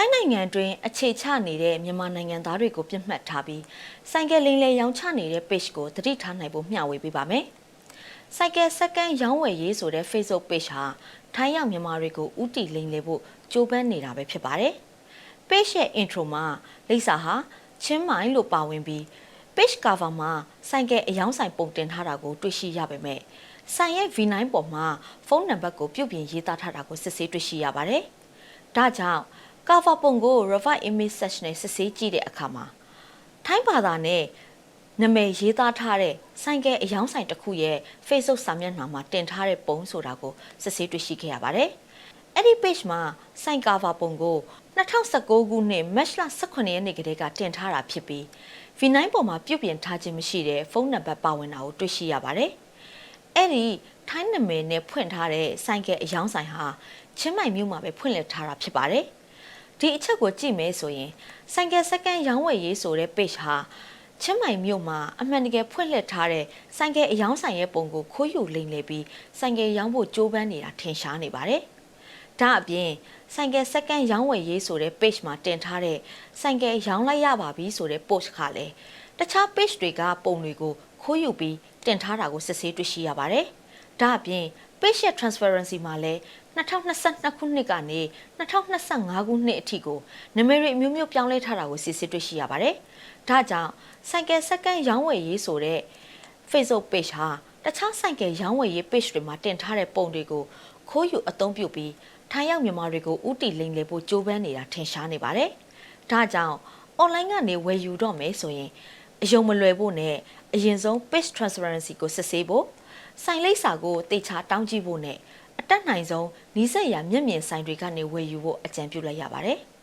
ထိုင်းနိုင်ငံတွင်အခြေချနေတဲ့မြန်မာနိုင်ငံသားတွေကိုပြစ်မှတ်ထားပြီးဆိုင်ကယ်လိမ်လည်ရောင်းချနေတဲ့ page ကိုသတိထားနိုင်ဖို့မျှဝေပေးပါမယ်။ဆိုင်ကယ်စက္ကန့်ရောင်းဝယ်ရေးဆိုတဲ့ Facebook page ဟာထိုင်းရောက်မြန်မာတွေကိုဥတီလိမ်လည်ဖို့ကြိုးပမ်းနေတာပဲဖြစ်ပါတယ်။ page ရဲ့ intro မှာလိပ်စာဟာချင်းမိုင်လို့ပါဝင်ပြီး page cover မှာဆိုင်ကယ်အယောင်းဆိုင်ပုံတင်ထားတာကိုတွေ့ရှိရပါမယ်။ဆိုင်ရဲ့ V9 ပေါ်မှာဖုန်းနံပါတ်ကိုပြုပြင်ရေးသားထားတာကိုစစ်ဆေးတွေ့ရှိရပါတယ်။ဒါကြောင့် cover ပုံကို reverse image search နဲ့စစ်ဆေးကြည့်တဲ့အခါမှာထိုင်းဘာသာနဲ့နာမည်ရေးသားထားတဲ့ဆိုင်ကယ်အယောင်းဆိုင်တစ်ခုရဲ့ Facebook စာမျက်နှာမှာတင်ထားတဲ့ပုံဆိုတာကိုစစ်ဆေးတွေ့ရှိခဲ့ရပါတယ်။အဲ့ဒီ page မှာဆိုင် cover ပုံကို2019ခုနှစ် March လ18ရက်နေ့ကတည်းကတင်ထားတာဖြစ်ပြီး V9 ပေါ်မှာပြုပြင်ထားခြင်းမရှိတဲ့ဖုန်းနံပါတ်ပါဝင်တာကိုတွေ့ရှိရပါတယ်။အဲ့ဒီထိုင်းနာမည်နဲ့ဖွင့်ထားတဲ့ဆိုင်ကယ်အယောင်းဆိုင်ဟာချင်းမိုင်မြို့မှာပဲဖွင့်လှစ်ထားတာဖြစ်ပါတယ်။ ဒီအချက်ကိုကြည့်မယ်ဆိုရင်ဆိုင်ကယ်စက္ကန့်ရောင်းဝယ်ရေးဆိုတဲ့ page ဟာချင်းမိုင်မြို့မှာအမှန်တကယ်ဖွင့်လှစ်ထားတဲ့ဆိုင်ကယ်အယောင်းဆိုင်ရဲ့ပုံကိုခိုးယူလိမ်လည်ပြီးဆိုင်ကယ်ရောင်းဖို့ကြိုးပမ်းနေတာထင်ရှားနေပါတယ်။ဒါအပြင်ဆိုင်ကယ်စက္ကန့်ရောင်းဝယ်ရေးဆိုတဲ့ page မှာတင်ထားတဲ့ဆိုင်ကယ်ရောင်းလိုက်ရပါပြီဆိုတဲ့ post ကလည်းတခြား page တွေကပုံတွေကိုခိုးယူပြီးတင်ထားတာကိုစစ်ဆေးတွေ့ရှိရပါတယ်။ဒါအပြင် page ရဲ့ transparency မှာလည်း2022ခုနှစ်ကနေ2025ခုနှစ်အထိကိုနံပါတ်တွေအမျိုးမျိုးပြောင်းလဲထားတာကိုစစ်ဆေးတွေ့ရှိရပါတယ်။ဒါကြောင့်ဆိုင်ကယ်စက္ကန့်ရောင်းဝယ်ရေးဆိုတဲ့ Facebook page ဟာတခြားဆိုင်ကယ်ရောင်းဝယ်ရေး page တွေမှာတင်ထားတဲ့ပုံတွေကိုခိုးယူအသုံးပြုပြီးထိုင်းရောက်မြန်မာတွေကိုဥတီလိမ်လည်ဖို့ကြိုးပမ်းနေတာထင်ရှားနေပါတယ်။ဒါကြောင့် online ကနေဝယ်ယူတော့မယ်ဆိုရင်အယုံမလွယ်ဖို့နဲ့အရင်ဆုံး page transparency ကိုစစ်ဆေးဖို့ဆိုင်လိပ်စာကိုတေချာတောင်းကြည့်ဖို့နဲ့ အတက်နိုင်ဆုံးနီးစပ်ရာမျက်မြင်ဆိုင်တွေကနေဝယ်ယူဖို့အကြံပြုလိုက်ရပါတယ်။